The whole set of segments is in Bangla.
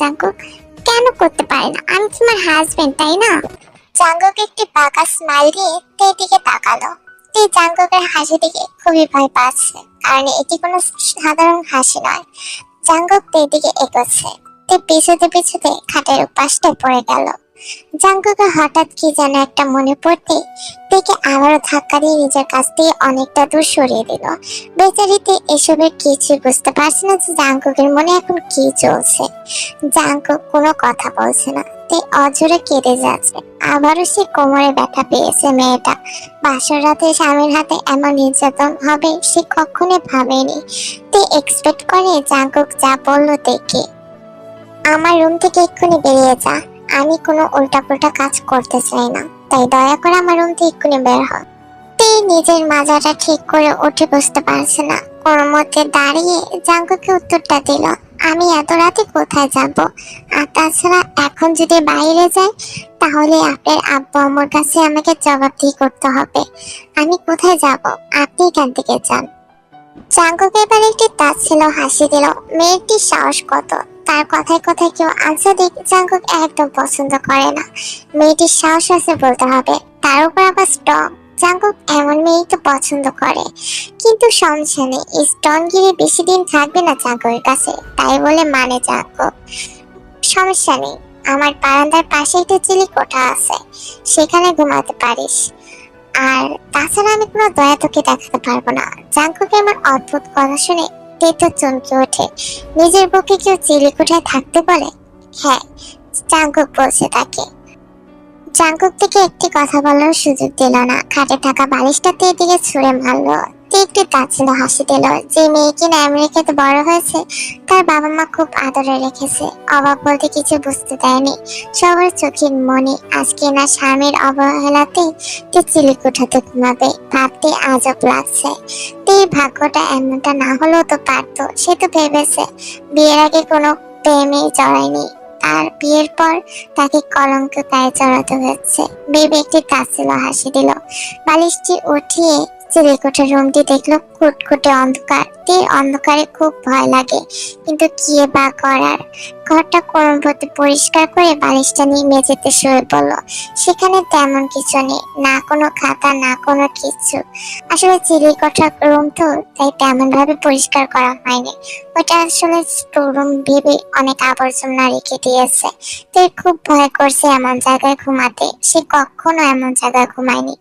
জাঙ্কুক? কেন করতে পারে না? আমি তোমার হাজবেন্ড তাই না? জাঙ্কুক একটি বাঁকা স্মাইল দিয়ে তের দিকে তাকালো। তে জাঙ্গুকের হাসি দিকে খুবই ভয় পাচ্ছে, কারণ এটি কোনো সাধারণ হাসি নয়। জাঙ্গুক তের দিকে এগোচ্ছে। তে পিছুতে পিছুতে খাটের উপাসটা পড়ে গেল। জাঙ্কুকে হঠাৎ কি যেন একটা মনে পড়তে তেকে আবারও ধাক্কা দিয়ে নিজের কাছ থেকে অনেকটা দূর সরিয়ে দিল। বেচারিতে এসবের কিছুই বুঝতে পারছে না যে জাঙ্কুকের মনে এখন কি চলছে। জাঙ্কুক কোনো কথা বলছে না তে অজরে কেঁদে যাচ্ছে। আবারও সে কোমরে ব্যথা পেয়েছে মেয়েটা। বাসর রাতে স্বামীর হাতে এমন নির্যাতন হবে সে কখনো ভাবেনি। তে এক্সপেক্ট করে জাঙ্কুক যা বলল দেখে। আমার রুম থেকে এক্ষুনি বেরিয়ে যা। আমি কোনো উল্টাপাল্টা কাজ করতে চাই না। তাই দয়া করে আমার রুম থেকে এক্ষুনি বের হ নিজের মাজাটা ঠিক করে উঠে বসতে পারছে না। কোনো মধ্যে দাঁড়িয়ে জাঙ্কুকে উত্তরটা দিল, আমি এত রাতে কোথায় যাব? আর তাছাড়া এখন যদি বাইরে যাই, তাহলে আপনার আব্বু আমার কাছে আমাকে জবাবদিহি করতে হবে। আমি কোথায় যাব? আপনি এখান থেকে যান। জাঙ্কুকে এবার একটি তাচ্ছিল হাসি দিল, মেয়েটির সাহস কত? তার কথায় কথায় কেউ আনসার দিক জাঙ্কুক একদম পছন্দ করে না। মেয়েটির সাহস আছে বলতে হবে। তার উপর আবার স্ট্রং। জাঙ্কুক এমন মেয়েই তো পছন্দ করে। কিন্তু সমস্যা এই স্টনগিরি বেশি দিন থাকবে না জাঙ্কুকের কাছে। তাই বলে মানে জাঙ্কুক। সমস্যা নেই। আমার বারান্দার পাশে একটা চিলি কোঠা আছে। সেখানে ঘুমাতে পারিস। আর তাছাড়া আমি কোনো দয়া তোকে দেখাতে পারব না। জাঙ্কুকে আমার অদ্ভুত কথা শুনে তেতো চমকে ওঠে। নিজের বুকে কেউ চিলি কোঠায় থাকতে বলে হ্যাঁ জাঙ্কুক বলছে তাকে। জাঙ্কুক থেকে একটি কথা বলার সুযোগ দিল না। খাটে থাকা বালিশটাতে এদিকে ছুঁড়ে মারলো। তে একটি তাচ্ছিল হাসি দিল যে মেয়ে কিনা আমেরিকাতে বড় হয়েছে, তার বাবা মা খুব আদরে রেখেছে। অভাব বলতে কিছু বুঝতে দেয়নি। সবার চোখের মনে, আজকে না স্বামীর অবহেলাতে তে চিলি কোঠাতে ঘুমাবে। ভাবতে আজব লাগছে। তে ভাগ্যটা এমনটা না হলেও তো পারতো, সে তো ভেবেছে। বিয়ের আগে কোনো প্রেমে জড়ায়নি। আর বিয়ের পর তাকে কলঙ্ক গায়ে চড়াতে হয়েছে বেবি একটি তাচ্ছিল হাসি দিল। বালিশটি উঠিয়ে চিলেকোঠার রুমটি দেখল, কুটকুটে অন্ধকার। তীর অন্ধকারে খুব ভয় লাগে। কিন্তু কি বা করার? ঘরটা কোনোমতে পরিষ্কার করে বালিশটা নিয়ে মেঝেতে শুয়ে পড়ল। সেখানে তেমন কিছু নেই, না কোনো খাতা, না কোনো কিছু। আসলে চিলেকোঠার রুম তো, তাই তেমন ভাবে পরিষ্কার করা হয়নি। ওটা আসলে স্টোর রুম ভেবে অনেক আবর্জনা রেখে দিয়েছে। তাই খুব ভয় করছে এমন জায়গায় ঘুমাতে। সে কখনো এমন জায়গায় ঘুমায়নি।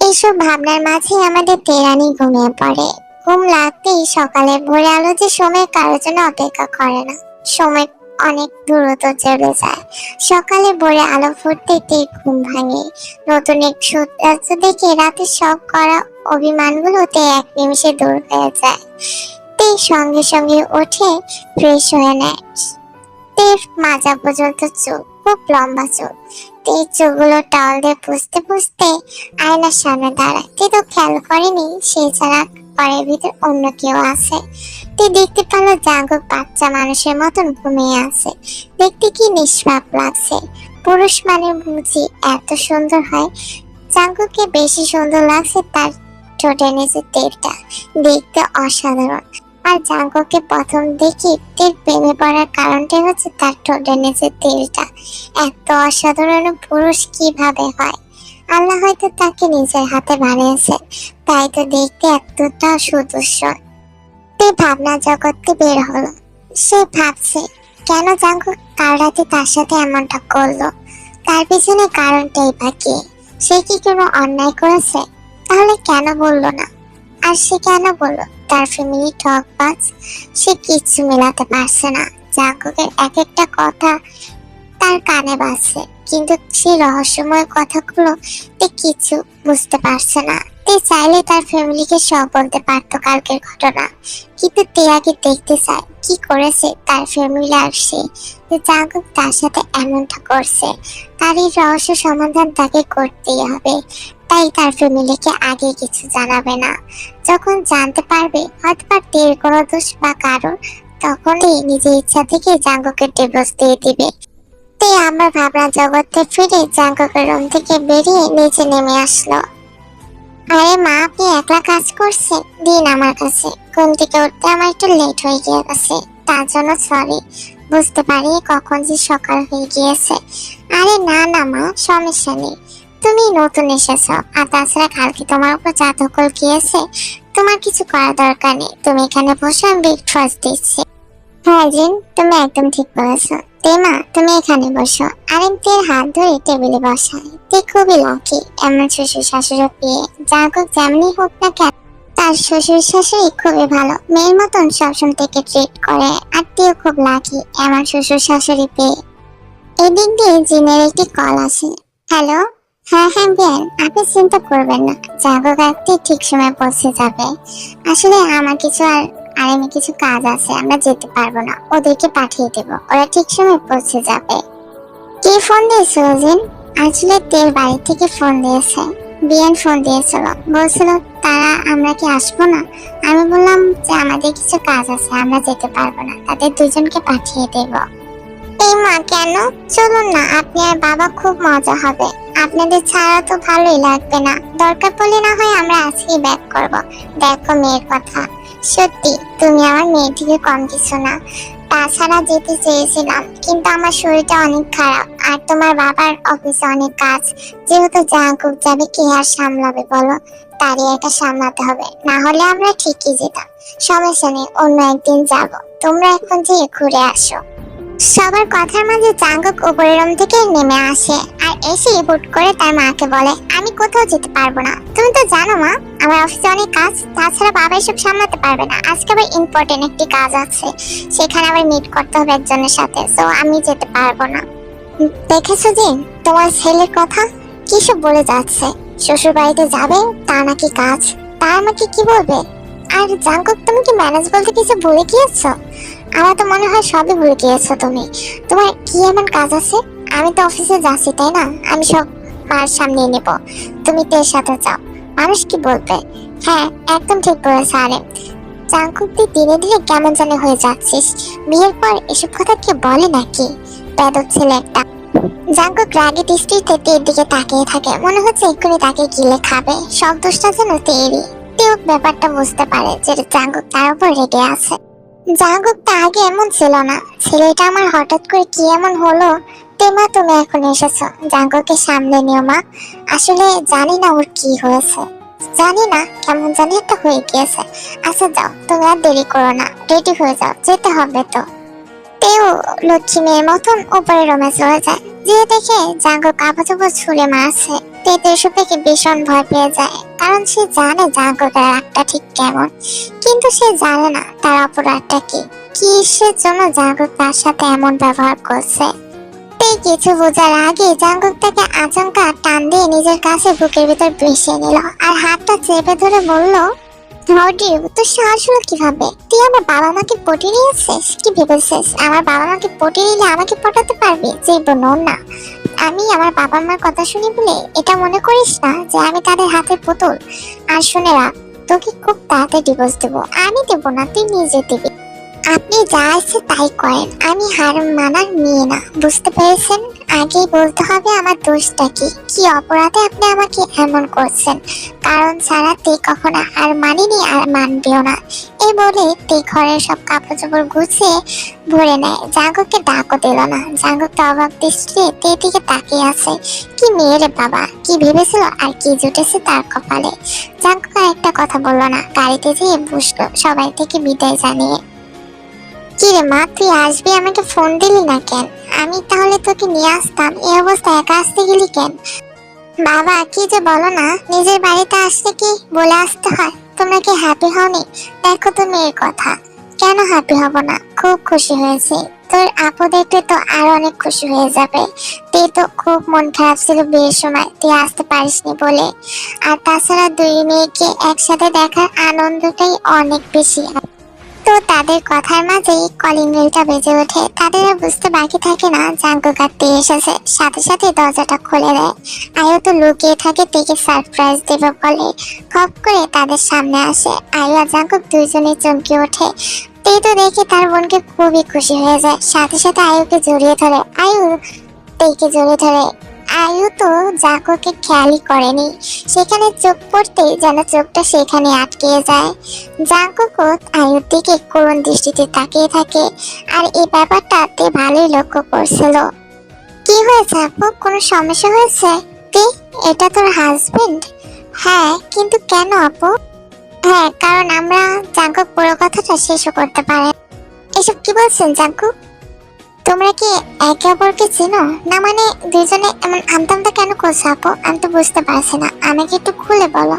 এইসব ভাবনার মাঝে আমাদের তেরানি ঘুমিয়ে পড়ে। ঘুম লাগতেই সকালে ভোরে আলো যে সময় কারোর জন্য অপেক্ষা করে না। সময় অনেক দ্রুত চলে যায়। সকালে ভোরে আলো ফুটতে ঘুম ভাঙে। নতুন এক সূর্যাস্ত দেখে রাতে সব করা অভিমানগুলোতে এক নিমিষে দূর হয়ে যায়। তে সঙ্গে সঙ্গে উঠে ফ্রেশ হয়ে নেয়। তের মাজা পর্যন্ত চুল, খুব লম্বা চুল। তে চুলগুলো টাল দিয়ে পুষতে পুষতে আয়নার সামনে দাঁড়ায় তে খেয়াল করেনি, সে ছাড়া ঘরের ভিতর অন্য কেউ আছে। তে দেখতে পেল জাগক বাচ্চা মানুষের মতন ঘুমিয়ে আছে। দেখতে কি নিষ্পাপ লাগছে। পুরুষ মানে বুঝি এত সুন্দর হয়। জাঙ্গুকে বেশি সুন্দর লাগছে তার ঠোঁটের নিচে তেলটা দেখতে অসাধারণ। আর জাঙ্গুকে প্রথম দেখি তেল প্রেমে পড়ার কারণটাই হচ্ছে তার ঠোঁটের নিচে তেলটা এত অসাধারণ পুরুষ কীভাবে হয়? আল্লাহ হয়তো তাকে নিজের হাতে বানিয়েছে, তাই তো দেখতে এতটা সুদর্শন। তে ভাবনা জগৎকে বের হলো। সে ভাবছে, কেন জাঙ্গু কাল রাতে তার সাথে এমনটা করল? তার পিছনে কারণটাই বা সে কি কোনো অন্যায় করেছে? তাহলে কেন বলল না? আর সে কেন বলল? তার ফ্যামিলি ঠকবাজ সে কিচ্ছু মেলাতে পারছে না। জাঙ্গুকের এক একটা কথা তার কানে বাজছে, কিন্তু সেই রহস্যময় কথাগুলো তে কিছু বুঝতে পারছে না। তে চাইলে তার ফ্যামিলিকে সব বলতে পারতো কালকের ঘটনা, কিন্তু তে আগে দেখতে চায় কি করেছে তার ফ্যামিলি আর সে। যে তার সাথে এমনটা করছে, তার এই রহস্য সমাধান তাকে করতেই হবে। তাই তার ফ্যামিলিকে আগে কিছু জানাবে না। যখন জানতে পারবে হয়তো বা তের কোনো দোষ বা কারণ, তখনই নিজের ইচ্ছা থেকে জাঙ্গকে ডিভোর্স দিয়ে দিবে। তাই আমরা ভাবনা জগতে ফিরে জাঙ্গকের রুম থেকে বেরিয়ে নিচে নেমে আসলো। আরে মা, আপনি একলা কাজ করছেন? দিন আমার কাছে। ঘুম থেকে উঠতে আমার একটু লেট হয়ে গিয়ে গেছে তার জন্য সরি বুঝতে পারি কখন যে সকাল হয়ে গিয়েছে। আরে না না মা, সমস্যা নেই। তুমি নতুন এসেছ। আর তাছাড়া কালকে তোমার উপর যা ধকল গিয়েছে তোমার কিছু করার দরকার নেই। তুমি এখানে বসে আমি ব্রেকফাস্ট দিচ্ছি। হ্যাঁ জিন, তুমি একদম ঠিক বলেছ। তেমা তুমি এখানে বসো। আর তের হাত ধরে টেবিলে বসায়। তে খুবই লাকি এমন শ্বশুর শাশুড়ি পেয়ে যা হোক যেমনি হোক না কেন, তার শ্বশুর শাশুড়ি খুবই ভালো। মেয়ের মতন সবসময় থেকে ট্রিট করে। আর তেও খুব লাকি এমন শ্বশুর শাশুড়ি পেয়ে এদিক দিয়ে জিনের একটি কল আসে। হ্যালো? হ্যাঁ হ্যাঁ বিয়ান আপনি চিন্তা করবেন না। জাগো কাকটি ঠিক সময় পৌঁছে যাবে। আসলে আমার কিছু আর আর আমি কিছু কাজ আছে, আমরা যেতে পারব না। ওদেরকে পাঠিয়ে দেব, ওরা ঠিক সময় পৌঁছে যাবে। কে ফোন দিয়েছিল জিন আসলে তের বাড়ি থেকে ফোন দিয়েছে। বিয়ান ফোন দিয়েছিল। বলছিল, তারা আমরা কি আসব না? আমি বললাম, যে আমাদের কিছু কাজ আছে, আমরা যেতে পারব না। তাদের দুজনকে পাঠিয়ে দেব। এই মা, কেন? চলুন না, আপনি আর বাবা খুব মজা হবে। আপনাদের ছাড়া তো ভালোই লাগবে না। দরকার পড়লে না হয় আমরা আজকেই ব্যাক করব। দেখো মেয়ের কথা। সত্যি, তুমি আমার মেয়ের মেয়েটিকে কম কিছু না। তাছাড়া যেতে চেয়েছিলাম, কিন্তু আমার শরীরটা অনেক খারাপ। আর তোমার বাবার অফিসে অনেক কাজ। যেহেতু জাঙ্কুক যাবে, কে আর সামলাবে বলো? তারই একটা সামলাতে হবে। না হলে আমরা ঠিকই যেতাম। সমস্যা নেই, অন্য একদিন যাব। তোমরা এখন যেয়ে ঘুরে আসো। সবার কথার মাঝে চাঙ্গক উপরের রুম থেকে নেমে আসে আর এসে হুট করে তার মাকে বলে, আমি কোথাও যেতে পারব না। তুমি তো জানো মা, আমার অফিসে অনেক কাজ, তাছাড়া বাবা এসব সামলাতে পারবে না। আজকে আবার ইম্পর্টেন্ট একটি কাজ আছে, সেখানে আবার মিট করতে হবে একজনের সাথে তো আমি যেতে পারব না। দেখেছ যে, তোমার ছেলের কথা? কি সব বলে যাচ্ছে? শ্বশুর বাড়িতে যাবে, তা নাকি কাজ? তা আমাকে কি বলবে? আর জাঙ্কুক তুমি কি ম্যানেজ বলতে কিছু ভুলে গিয়েছো? আমার তো মনে হয় সবই ভুলে গিয়েছো তুমি। তোমার কি এমন কাজ আছে? আমি তো অফিসে যাচ্ছি, তাই না? আমি সব মার সামনে নেব। তুমি তো এর সাথে যাও। মানুষ কি বলবে? হ্যাঁ একদম ঠিক বলেছে আরে। চাঙ্কুক দিনে দিনে কেমন জানি হয়ে যাচ্ছিস। বিয়ের পর এসব কথা কে বলে নাকি? বেদক ছেলে একটা। জাঙ্কুক রাগে দৃষ্টিতে তের দিকে তাকিয়ে থাকে। মনে হচ্ছে এক্ষুনি তাকে গিলে খাবে। সব দোষটা যেন তেরই। তেও ব্যাপারটা বুঝতে পারে যে জাঙ্কুক তার উপর রেগে আছে। জাগুক আগে এমন ছিল না। ছেলেটা আমার হঠাৎ করে কি এমন হলো তেমা তুমি এখন এসেছ। জাঙ্গুকে সামলে নিও মা। আসলে জানি না ওর কি হয়েছে। জানি না, কেমন জানি একটা হয়ে গিয়েছে। আচ্ছা যাও, তুমি আর দেরি করো না। রেডি হয়ে যাও, যেতে হবে তো। তেও লক্ষ্মী মেয়ের মতন উপরে রুমে চলে যায়। যে দেখে জাঙ্গু কাপড় চোপড় ছুঁড়ে মারছে। তেতে এসব দেখে ভীষণ ভয় পেয়ে যায়। কারণ সে জানে জাঙ্গুকের রাগটা ঠিক কেমন। কিন্তু সে জানে না তার অপরাধটা কি। কিসের জন্য জাঙ্গুক তার সাথে এমন ব্যবহার করছে। এই কিছু বোঝার আগে জাঙ্গুক তাকে আচমকা টান দিয়ে নিজের কাছে বুকের ভিতর বসিয়ে নিল আর হাতটা চেপে ধরে বলল হডি তোর সাহস হলো কীভাবে? তুই আমার বাবা মাকে পটি নিয়েছিস? কি ভেবেছিস? আমার বাবা মাকে পটি নিলে আমাকে পটাতে পারবি? যে বোন না। আমি আমার বাবা মার কথা শুনি বলে এটা মনে করিস না যে আমি তাদের হাতে পুতুল? আর শুনে রাখ, তোকে খুব তাড়াতাড়ি ডিভোর্স দেবো। আমি দেবো না, তুই নিজে দিবি। আপনি যা ইচ্ছে তাই করেন। আমি হার মানার মেয়ে না। বুঝতে পেরেছেন? আগেই বলতে হবে আমার দোষটা কি? কি অপরাধে আপনি আমাকে এমন করছেন? কারণ ছাড়া তে কখনো আর মানিনি আর মানবেও না। এই বলে তে ঘরের সব কাপড় চোপড় গুছিয়ে ভরে নেয়। জাগরকে ডাকও দিল না। জাগর তো অবাক দৃষ্টিতে তে দিকে তাকিয়ে আছে। কি মেয়েরে বাবা? কি ভেবেছিল আর কি জুটেছে তার কপালে? জাগর একটা কথা বলল না। গাড়িতে যেয়ে বসল। সবাই থেকে বিদায় জানিয়ে। কি রে মা, তুই আসবি? আমাকে ফোন দিলি না কেন? আমি তাহলে তোকে নিয়ে আসতাম। এই অবস্থা একা আসতে গেলি কেন? বাবা, কি যে বলো না, নিজের বাড়িতে আসলে কি বলে আসতে হয়? তোমরা কি হ্যাপি হওনি? দেখো তো মেয়ের কথা। কেন হ্যাপি হব না? খুব খুশি হয়েছে। তোর আপু দেখলে তো আর অনেক খুশি হয়ে যাবে। তুই তো খুব মন খারাপ ছিল বিয়ের সময়। তুই আসতে পারিসনি বলে। আর তাছাড়া দুই মেয়েকে একসাথে দেখার আনন্দটাই অনেক বেশি। তো তাদের কথার মাঝেই কলিং বেলটা বেজে ওঠে। তাদের বুঝতে বাকি থাকে না জাঙ্কু কাটতে এসেছে। সাথে সাথে দরজাটা খুলে দেয়। আয়ু তো লুকিয়ে থাকে তেকে সারপ্রাইজ দেবে বলে। খপ করে তাদের সামনে আসে। আয়ু আর জাঙ্কুক দুইজনে চমকে ওঠে। তে তো দেখে তার বোনকে খুবই খুশি হয়ে যায়। সাথে সাথে আয়ুকে জড়িয়ে ধরে। আয়ু তেকে জড়িয়ে ধরে। আয়ু তো জাকোকে খেয়ালই করেনি। সেখানে চোখ পড়তেই যেন চোখটা সেখানে আটকে যায়। জাঙ্কুকও আয়ুর দিকে করুণ দৃষ্টিতে তাকিয়ে থাকে, আর এই ব্যাপারটা তে ভালোই লক্ষ্য করছিল। কি হয়েছে আপু? কোনো সমস্যা হয়েছে? তে এটা তোর হাজবেন্ড হ্যাঁ কিন্তু কেন আপু? হ্যাঁ কারণ আমরা জাঙ্কুক পুরো কথাটা শেষও করতে পারে এসব কি বলছেন জাঙ্কুক তোমরা কি একে অপরকে চেনো? না মানে দুজনে এমন আমতা আমতা কেন করছ আপু? আমি তো বুঝতে পারছি না। আমাকে একটু খুলে বলো।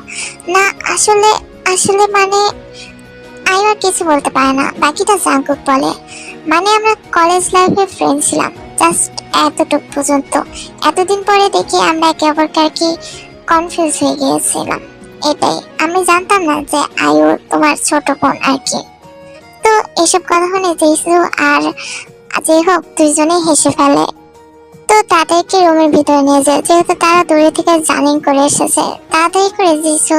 না, আসলে আসলে মানে আমি আর কিছু বলতে পারে না। বাকিটা জাঙ্কুক বলে। মানে আমরা কলেজ লাইফে ফ্রেন্ড ছিলাম। জাস্ট এতটুকু পর্যন্ত। এতদিন পরে দেখি আমরা একে অপরকে আর কি কনফিউজ হয়ে গিয়েছিলাম। এটাই। আমি জানতাম না যে আয়ু তোমার ছোট বোন আর কি। তো এসব কথা শুনে জেসু আর যে হোক দুইজনে হেসে ফেলে। তো তাদেরকে রুমের ভিতরে নিয়ে যায়। যেহেতু তারা দূরে থেকে জানিং করে এসেছে, তাড়াতাড়ি করে যিশু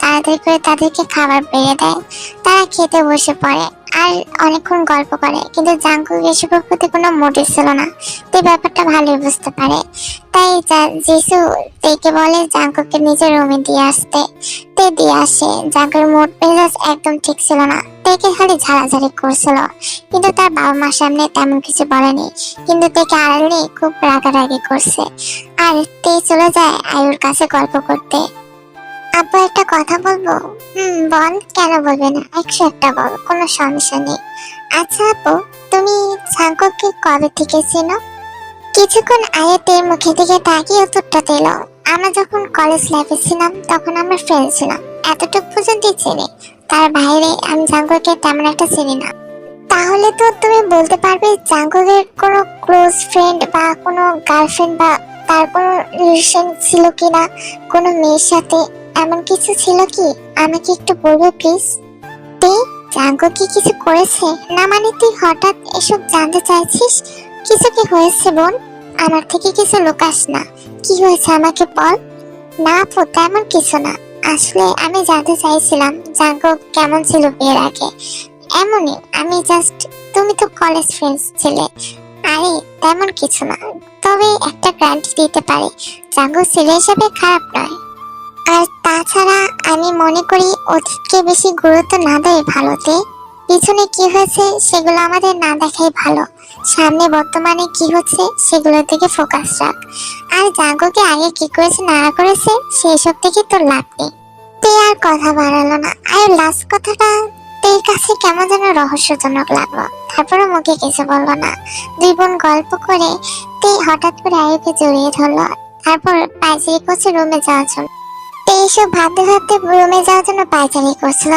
তাড়াতাড়ি করে তাদেরকে খাবার বেড়ে দেয়। তারা খেতে বসে পড়ে। আর অনেকক্ষণ গল্প করে, কিন্তু জাঙ্কুক এসবের প্রতি কোনো মোটিভ ছিল না। তো ব্যাপারটা ভালোই বুঝতে পারে। তাই যা- জিসু তেকে বলে জাঙ্কুককে নিজের রুমে দিয়ে আসতে। তে দিয়ে আসে। জাঙ্কুর মোট মেজাজ একদম ঠিক ছিল না। তেকে খালি ঝাড়াঝাড়ি করছিল। কিন্তু তার বাবা মার সামনে তেমন কিছু বলেনি। কিন্তু তেকে আড়ালে খুব রাগারাগি করছে। আর তে চলে যায় আয়ুর কাছে গল্প করতে। আপু একটা কথা বলব? হুম, বল। কেন বলবে না? একশো একটা বল, কোনো সমস্যা নেই। আচ্ছা আপু, তুমি ঝাঙ্কুককে কবে থেকে চেনো? কিছুক্ষণ আয়াতের মুখে দিকে তাকিয়ে উত্তরটা দিল। আমরা যখন কলেজ লাইফে ছিলাম, তখন আমরা ফ্রেন্ড ছিলাম। এতটুকু পর্যন্তই চিনি। তার বাইরে আমি জাঙ্কুকে তেমন একটা চিনি না। তাহলে তো তুমি বলতে পারবে জাঙ্কুকের কোনো ক্লোজ ফ্রেন্ড বা কোনো গার্লফ্রেন্ড বা তার কোনো রিলেশন ছিল কিনা? কোনো মেয়ের সাথে এমন কিছু ছিল কি? আমাকে একটু বলবে প্লিজ তে, জাঙ্কু কি কিছু করেছে? না মানে তুই হঠাৎ এসব জানতে চাইছিস? কিছু কি হয়েছে, বোন? আমার থেকে কিছু লুকাস না। কি হয়েছে আমাকে বল? না আপু, তেমন কিছু না। আসলে আমি জানতে চাইছিলাম জাঙ্কু কেমন ছিল বিয়ের আগে। এমনই, আমি জাস্ট তুমি তো কলেজ ফ্রেন্ডস ছিলে। আরে, তেমন কিছু না। তবে একটা গ্যারান্টি দিতে পারি। জাঙ্গু ছেলে হিসেবে খারাপ নয়। আর তাছাড়া আমি মনে করি অতীতকে বেশি গুরুত্ব না দেয় ভালোতে। পিছনে কি হয়েছে সেগুলো আমাদের না দেখাই ভালো। সামনে বর্তমানে কি হচ্ছে সেগুলোর দিকে ফোকাস রাখ। আর জাঙ্গুকে আগে কি করেছে না করেছে সেই সব থেকে তোর লাভ নেই। তে আর কথা বাড়ালো না। আর লাস্ট কথাটা, তের কাছে কেমন যেন রহস্যজনক লাগল। তারপরে মুখে কিছু বলল না। দুই বোন গল্প করে তে হঠাৎ করে আয়ুকে জড়িয়ে ধরলো। তারপর পাইচারি করছে রুমে যাওয়ার জন্য। তে এসব ভাবতে ভাবতে রুমে যাওয়ার জন্য পাইচারি করছিল।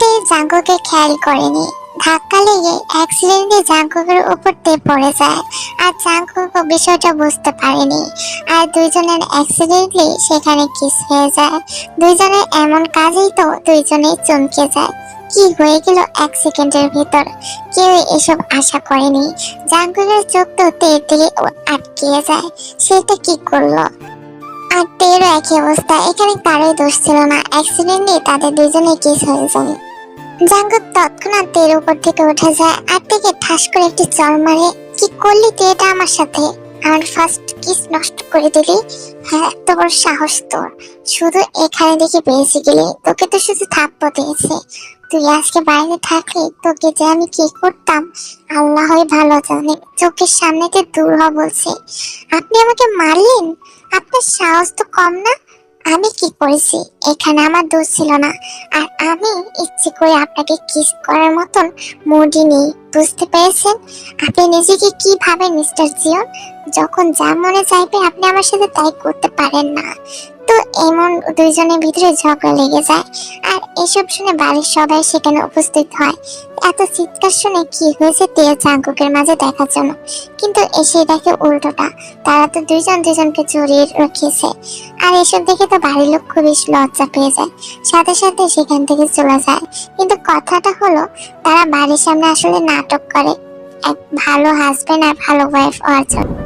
তে জাঙ্কুকে খেয়াল করেনি। ধাক্কা লেগে অ্যাক্সিডেন্টে জাঙ্কুকের উপর তে পড়ে যায় আর জাঙ্কুক বিষয়টা বুঝতে পারেনি। আর দুইজনের অ্যাক্সিডেন্টলি সেখানে কিস হয়ে যায়। দুইজনের এমন কাজেই তো দুইজনেই চমকে যায়। কি হয়ে গেল এক সেকেন্ডের ভিতর? কেউ এসব আশা করেনি। জাঙ্কুকের চোখ তো তের দিকে আটকিয়ে যায়। সেটা কি করল? আর তেরও একই অবস্থা, এখানে কারোই দোষ ছিল না। অ্যাক্সিডেন্টে তাদের দুজনে কিস হয়ে যায়। জাঙ্গুক তৎক্ষণাৎ তের উপর থেকে উঠে যায় আর থেকে ঠাস করে একটি চর মারে। কি করলি তুই এটা আমার সাথে? আমার ফার্স্ট কিস নষ্ট করে দিলি? হ্যাঁ এত বড় সাহস তোর। শুধু এখানে দেখে পেয়েছি গেলি। তোকে তো শুধু থাপ্প দিয়েছে। তুই আজকে বাইরে থাকলে, তোকে যে আমি কি করতাম, আল্লাহই ভালো জানে। চোখের সামনে থেকে দূর বলছে, আপনি আমাকে মারলেন? আপনার সাহস তো কম না? আমি কি করেছি? এখানে আমার দোষ ছিল না। আর আমি ইচ্ছে করে আপনাকে কিস করার মতন মুডি নেই। বুঝতে পেরেছেন? আপনি নিজেকে কি ভাবেন, মিস্টার জিয়ন? যখন যা মনে চাইবে, আপনি আমার সাথে তাই করতে পারেন না। তো এমন দুইজনের ভিতরে ঝগড়া লেগে যায়। আর এসব শুনে বাড়ির সবাই সেখানে উপস্থিত হয়। এত চিৎকার শুনে কি হয়েছে তে জাঙ্কুকের মাঝে দেখার জন্য। কিন্তু এসে দেখে উল্টোটা, তারা তো দুইজন দুইজনকে জড়িয়ে রেখেছে। আর এসব দেখে তো বাড়ির লোক খুবই লজ্জা পেয়ে যায়। সাথে সাথে সেখান থেকে চলে যায়। কিন্তু কথাটা হলো, তারা বাড়ির সামনে আসলে নাটক করে। এক ভালো হাজবেন্ড আর ভালো ওয়াইফ হওয়ার জন্য।